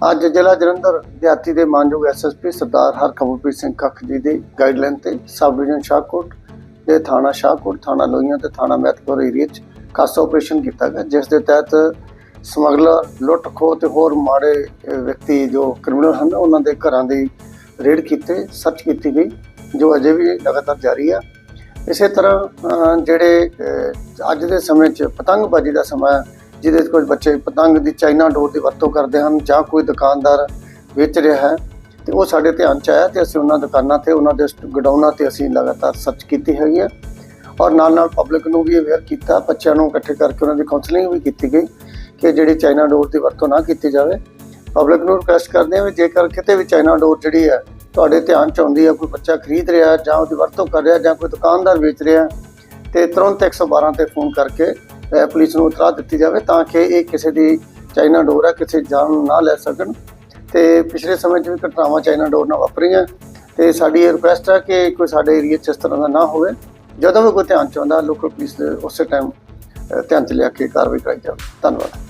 ਅੱਜ ਜ਼ਿਲ੍ਹਾ ਜਲੰਧਰ ਦਿਹਾਤੀ ਦੇ ਮਾਨਯੋਗ ਐਸਐਸਪੀ ਸਰਦਾਰ ਹਰਕਮਲਪ੍ਰੀਤ ਸਿੰਘ ਕੱਖ ਜੀ ਦੇ ਗਾਈਡਲਾਈਨ ਤੇ ਸਬ ਡਿਵੀਜ਼ਨ ਸ਼ਾਹਕੋਟ ਦੇ ਥਾਣਾ ਸ਼ਾਹਕੋਟ, ਥਾਣਾ ਲੋਹੀਆਂ ਤੇ ਥਾਣਾ ਮਹਿਤਪੁਰ ਏਰੀਆ 'ਚ ਖਾਸ ਆਪਰੇਸ਼ਨ ਕੀਤਾ ਗਿਆ, ਜਿਸ ਦੇ ਤਹਿਤ ਸਮਗਲਰ, ਲੁੱਟ ਖੋਹ ਤੇ ਹੋਰ ਮਾੜੇ ਵਿਅਕਤੀ ਜੋ ਕ੍ਰਿਮੀਨਲ ਹਨ, ਉਹਨਾਂ ਦੇ ਘਰਾਂ ਦੀ ਰੇਡ ਕੀਤੇ ਸਰਚ ਕੀਤੀ ਗਈ, ਜੋ ਅਜੇ ਵੀ ਲਗਾਤਾਰ ਜਾਰੀ ਆ। ਇਸੇ ਤਰ੍ਹਾਂ ਜਿਹੜੇ ਅੱਜ ਦੇ ਸਮੇਂ 'ਚ ਪਤੰਗਬਾਜ਼ੀ ਦਾ ਸਮਾਂ ਜਿਹਦੇ 'ਚ ਕੁਝ ਬੱਚੇ ਪਤੰਗ ਦੀ ਚਾਈਨਾ ਡੋਰ ਦੀ ਵਰਤੋਂ ਕਰਦੇ ਹਨ ਜਾਂ ਕੋਈ ਦੁਕਾਨਦਾਰ ਵੇਚ ਰਿਹਾ ਹੈ, ਤੇ ਉਹ ਸਾਡੇ ਧਿਆਨ 'ਚ ਆਇਆ ਤੇ ਅਸੀਂ ਉਹਨਾਂ ਦੁਕਾਨਾਂ ਤੇ, ਉਹਨਾਂ ਦੇ ਗਡਾਊਨਾਂ ਤੇ ਅਸੀਂ ਲਗਾਤਾਰ ਸਰਚ ਕੀਤੀ ਹੈਗੀ ਹੈ। ਔਰ ਨਾਲ ਨਾਲ ਪਬਲਿਕ ਨੂੰ ਵੀ ਅਵੇਅਰ ਕੀਤਾ, ਬੱਚਿਆਂ ਨੂੰ ਇਕੱਠੇ ਕਰਕੇ ਉਹਨਾਂ ਦੀ ਕਾਉਂਸਲਿੰਗ ਵੀ ਕੀਤੀ ਗਈ ਕਿ ਜਿਹੜੀ ਚਾਈਨਾ ਡੋਰ ਦੀ ਵਰਤੋਂ ਨਾ ਕੀਤੀ ਜਾਵੇ। ਪਬਲਿਕ ਨੂੰ ਰਿਕੁਐਸਟ ਕਰਦੇ ਹਾਂ ਵੀ ਜੇਕਰ ਕਿਤੇ ਵੀ ਚਾਈਨਾ ਡੋਰ ਜਿਹੜੀ ਹੈ ਤੁਹਾਡੇ ਧਿਆਨ 'ਚ ਆਉਂਦੀ ਹੈ, ਕੋਈ ਬੱਚਾ ਖਰੀਦ ਰਿਹਾ ਜਾਂ ਉਹਦੀ ਵਰਤੋਂ ਕਰ ਰਿਹਾ ਜਾਂ ਕੋਈ ਦੁਕਾਨਦਾਰ ਵੇਚ ਰਿਹਾ ਤੇ ਤੁਰੰਤ 112 ਤੇ ਫੋਨ ਕਰਕੇ ਪੁਲਿਸ ਨੂੰ ਇਤਲਾਹ ਦਿੱਤੀ ਜਾਵੇ ਤਾਂ ਕਿ ਇਹ ਕਿਸੇ ਦੀ ਚਾਈਨਾ ਡੋਰ ਹੈ, ਕਿਸੇ ਜਾਨ ਨੂੰ ਨਾ ਲੈ ਸਕਣ। ਤੇ ਪਿਛਲੇ ਸਮੇਂ 'ਚ ਵੀ ਘਟਨਾਵਾਂ ਚਾਈਨਾ ਡੋਰ ਨਾਲ ਵਾਪਰੀਆਂ। ਤੇ ਸਾਡੀ ਇਹ ਰਿਕੁਐਸਟ ਹੈ ਕਿ ਕੋਈ ਸਾਡੇ ਏਰੀਆ 'ਚ ਇਸ ਤਰ੍ਹਾਂ ਦਾ ਨਾ ਹੋਵੇ। ਜਦੋਂ ਵੀ ਕੋਈ ਧਿਆਨ 'ਚ ਆਉਂਦਾ ਲੋਕਲ ਪੁਲਿਸ ਉਸੇ ਟਾਈਮ ਧਿਆਨ 'ਚ ਲਿਆ ਕੇ ਕਾਰਵਾਈ ਕਰਾਈ ਜਾਵੇ। ਧੰਨਵਾਦ।